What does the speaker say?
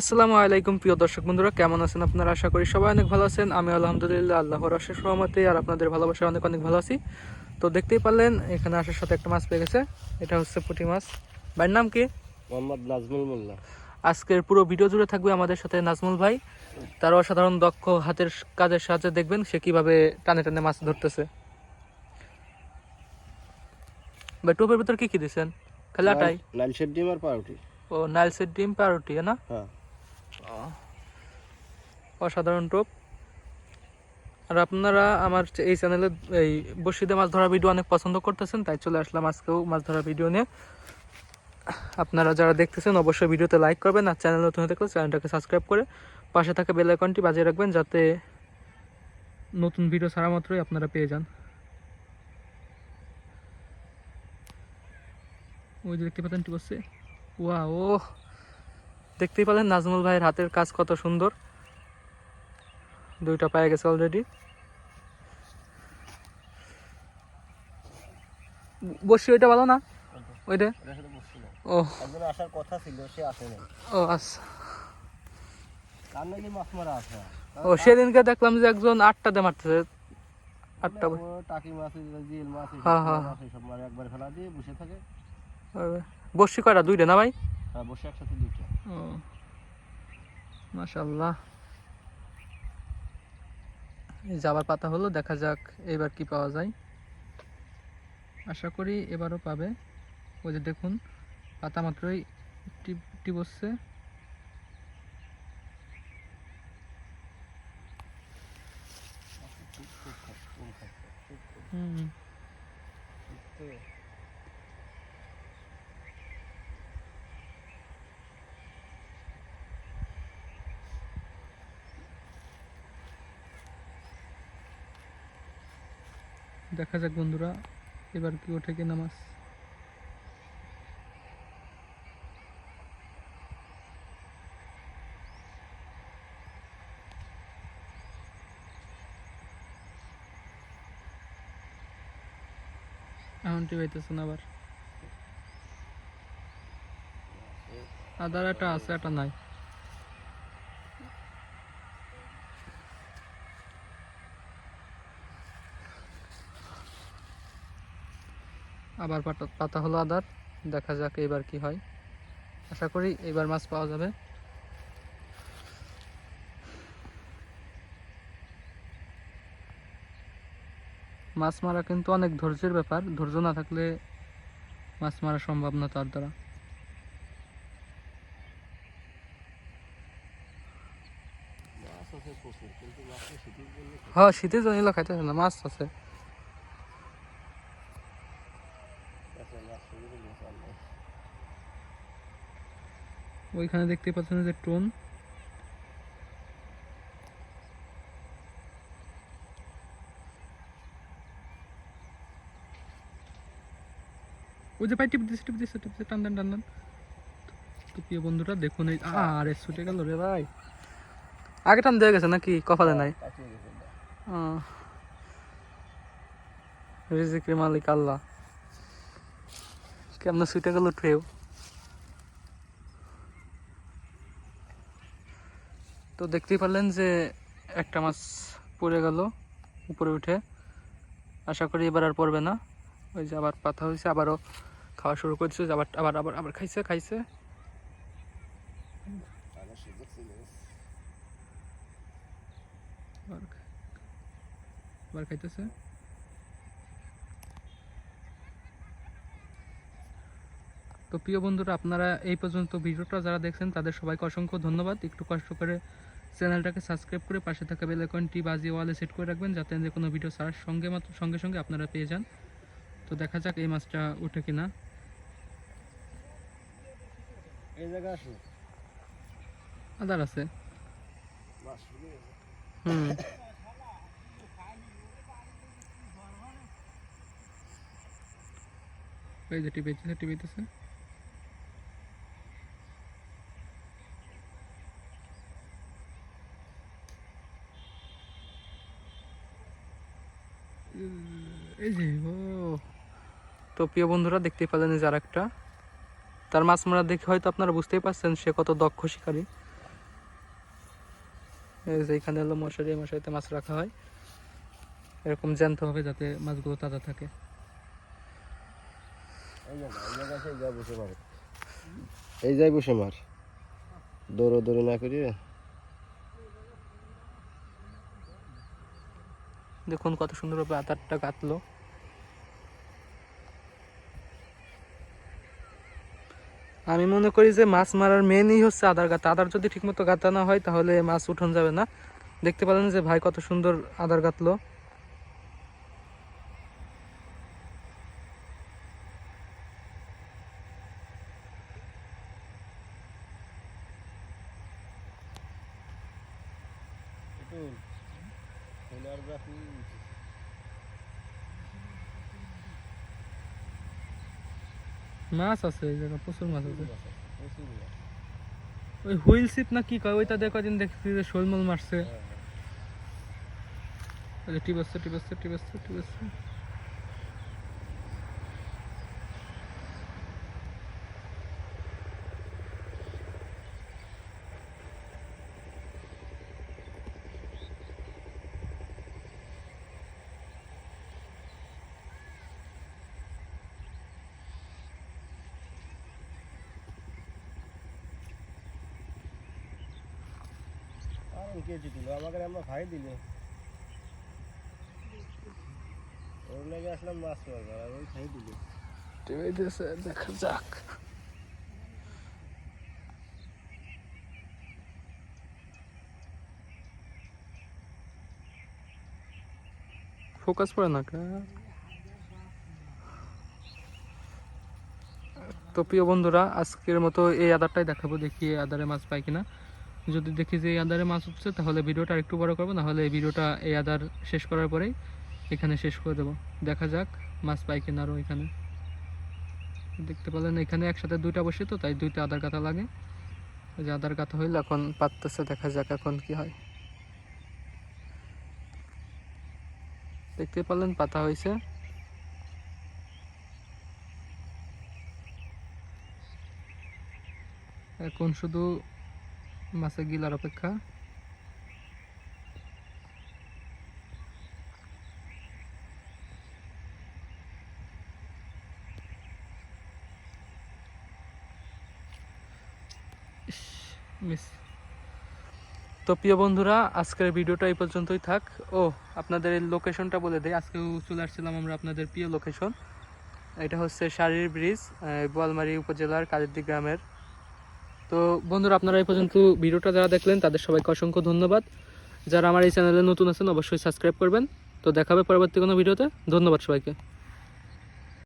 আসসালামু আলাইকুম প্রিয় দর্শক বন্ধুরা কেমন আছেন আপনারা? আশা করি সবাই অনেক ভালো আছেন। আমি আলহামদুলিল্লাহ আল্লাহর অশেষ রহমতে আর আপনাদের ভালোবাসা অনেক অনেক ভালো আছি। তো দেখতেই পারলেন এখানে আসার সাথে একটা মাছ পেয়ে গেছে। এটা হচ্ছে পুঁটি মাছ। ভাইয়ের নাম কি? মোহাম্মদ নাজমুল মোল্লা। আজকের পুরো ভিডিও জুড়ে থাকবে আমাদের সাথে নাজমুল ভাই। তার অসাধারণ দক্ষ হাতের কাজের সাহায্যে দেখবেন সে কীভাবে টানে টানে মাছ ধরতেছে। ভাই টোপের ভিতর কি কি দিচ্ছেন খালি আটাই? নাইলশের ডিম আর পাউরুটি। ও নাইলসের ডিম পাউরুটি না? হ্যাঁ। অসাধারণ টোপ। আর আপনারা আমার এই চ্যানেলে এই বসিতে মাছ ধরা ভিডিও অনেক পছন্দ করতেছেন, তাই চলে আসলাম আজকেও মাছ ধরার ভিডিও নিয়ে। আপনারা যারা দেখতেছেন, অবশ্যই ভিডিওতে লাইক করবেন আর চ্যানেল নতুন থাকলে চ্যানেলটাকে সাবস্ক্রাইব করে পাশে থাকা বেল আইকনটি বাজিয়ে রাখবেন, যাতে নতুন ভিডিও ছাড়া মাত্রই আপনারা পেয়ে যান। ওই যে দেখতে পাচ্ছেন কি বসছে ওয়া ও দেখতেই পেলেন নাজমুল ভাইয়ের হাতের কাজ কত সুন্দর। দুইটা পায়ে গেছে অলরেডি বসি ওইটা ভালো না? ওইটা? ও। আসার কথা ছিল সে আসে না ও আচ্ছা। মাছ মারা আছে? ও সেদিনকে দেখলাম যে একজন আটটাতে মারতেছে। আটটা ও টাকি মাছ জিল মাছ হ্যাঁ, হ্যাঁ। মাছ মারে একবার ফেলা দিয়ে বসে থাকে। বসি কয়টা? দুইটা না ভাই? আর বসে একসাথে দুইটা। ও। মাশাল্লাহ যাবার পাতা হলো, দেখা যাক এবার কি পাওয়া যায়। আশা করি এবারও পাবে। ওই যে দেখুন, পাতা মাত্রই টিপ বসছে। হুম। দেখা যাক বন্ধুরা, এবার কি ওঠে কিনা মাছ। এমনটি পাইতেছে না আবার। আদার একটা আছে, একটা নাই। আবার পাতা হলো আদার। দেখা যাক এবার কি হয়। আশা করি এবার মাছ পাওয়া যাবে। মাছ মারা কিন্তু অনেক ধৈর্যের ব্যাপার। ধৈর্য না থাকলে মাছ মারা সম্ভব না তার দ্বারা। হ্যাঁ শীতের জন্য খাইতেছে না মাছ আছে কাঁচা মাছ শুরু করলে চাল নাই ওইখানে দেখতে পাচ্ছেন যে টোন। ওই যে পাই টিপ দিচ্ছে টিপ দিচ্ছে টিপ দিচ্ছে টান টান টান টান। তো প্রিয় বন্ধুরা দেখুন এই আরে ছুটে গেল রে ভাই। আগে টান দিয়ে গেছে নাকি? কপালে নাই। আহ। রিজিকের মালিক আল্লাহ। কেমন ছুটে গেল ট্রেও? তো দেখতেই পারলেন যে একটা মাছ পড়ে গেল উপরে উঠে। আশা করি এবার আর পড়বে না। ওই যে আবার পাতা হয়েছে, আবারও খাওয়া শুরু করছে আবার আবার আবার আবার খাইছে খাইছে। আবার খাইতেছে। তো প্রিয় বন্ধুরা আপনারা এই পর্যন্ত ভিডিওটা যারা দেখছেন তাদের সবাইকে অসংখ্য ধন্যবাদ। একটু কষ্ট করে চ্যানেলটাকে সাবস্ক্রাইব করে পাশে থাকা বেল আইকনটি বাজিয়ে ওয়ালে সেট করে রাখবেন যাতে যে কোনো ভিডিও ছাড়ার সঙ্গে মাত্র সঙ্গে সঙ্গে আপনারা পেয়ে যান। তো দেখা যাক এই মাছটা উঠে কিনা। এই জায়গা আসো। আদার আছে। হুম। এই যে টিপেছে এই যে তো প্রিয় বন্ধুরা, দেখতেই পেলেন যে আর একটা তার মাছ মারা দেখে হয়তো আপনারা বুঝতেই পারছেন সে কত দক্ষ শিকারী। এই যে এখানে হলো মশারি মশারিতে মাছ রাখা হয়। এরকম জ্যান্ত হবে যাতে মাছগুলো তাজা থাকে। এই জায়গায় বসে মার। দৌড়ো দৌড়ো না করিয়ে। দেখুন কত সুন্দরভাবে আদারটা কাটলো। আমি মনে করি যে মাছ মারার মেনই হচ্ছে আদার গাতা আদার যদি ঠিকমতো গাতা না হয়, তাহলে মাছ উঠন যাবে না। দেখতে পেলেন যে ভাই কত সুন্দর আদার গাতলো মাছ আছে এই জায়গায় প্রচুর মাছ আছে। ওই হুইল সিপ না কি কয় ওইটা দেখো দিন দেখছি যে শোলমল মারছে। ওই যে টিপ আসছে টিপ আসছে টিপ আসছে টিপ আসছে আর কে দিল। আমাকে ভাই ওর আসলাম মাছ মারবার, আর ওই খাই দিল। দেখা যাক। ফোকাস পড়ে না তো প্রিয় বন্ধুরা, আজকের মতো এই আদারটাই দেখাবো, দেখি আদারে মাছ পাই কিনা। যদি দেখি যে এই আদারে মাছ উঠছে, তাহলে ভিডিওটা একটু বড় করব, নাহলে এই ভিডিওটা এই আদার শেষ করার পরেই এখানে শেষ করে দেবো। দেখা যাক মাছ পাই কিনা আরও এখানে। দেখতে পেলেন, এখানে একসাথে দুইটা বসে তো, তাই দুইটা আদার কাতা লাগে। যে আদার কাতা হইলে, এখন পাততেছে, দেখা যাক এখন কি হয়। দেখতে পেলেন, পাতা হয়েছে এখন শুধু মাছে গিলার অপেক্ষা। মিস। তো প্রিয় বন্ধুরা, আজকের ভিডিওটা এই পর্যন্তই থাক। ও, আপনাদের লোকেশনটা বলে দেয় আজকেও চলে আসছিলাম আমরা আপনাদের প্রিয় লোকেশন এটা হচ্ছে শারীর ব্রিজ বোয়ালমারী উপজেলার কালিদ্দি গ্রামের। তো বন্ধুরা, আপনারা এই পর্যন্ত ভিডিওটা যারা দেখলেন, তাদের সবাইকে অসংখ্য ধন্যবাদ। যারা আমার এই চ্যানেলে নতুন আছেন, অবশ্যই সাবস্ক্রাইব করবেন। তো দেখাবে পরবর্তী কোনো ভিডিওতে। ধন্যবাদ সবাইকে।